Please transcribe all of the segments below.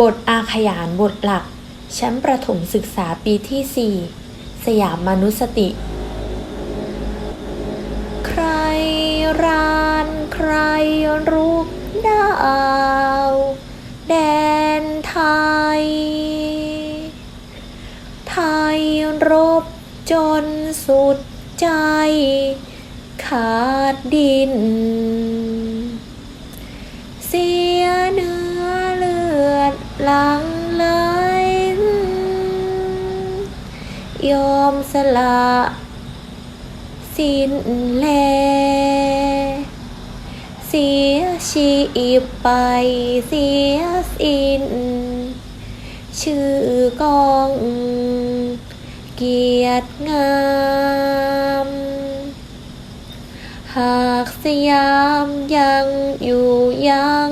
บทอาขยานบทหลัก ชั้นประถมศึกษาปีที่ 4 สยามมนุสติ ใครรานใครรุกดาวแดนไทย ไทยรบจนสุดใจ ขาดดินสี หลังไหลยอมสละสิ้นแล เสียชีพไปเสียสิ้น ชื่อกองเกียรติงาม หากสยามยังอยู่ยัง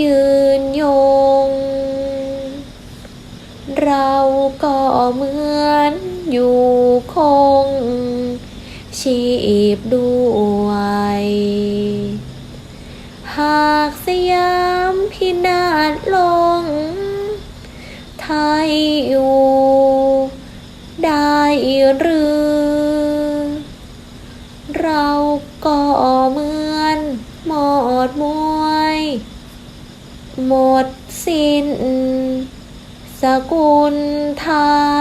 ยืนยง เราก็เหมือนอยู่คง ชีพด้วย หากสยามพินาศลง ไทยอยู่ ได้หรือ เราก็เหมือนหมดมวย หมดสิ้น กุลไทย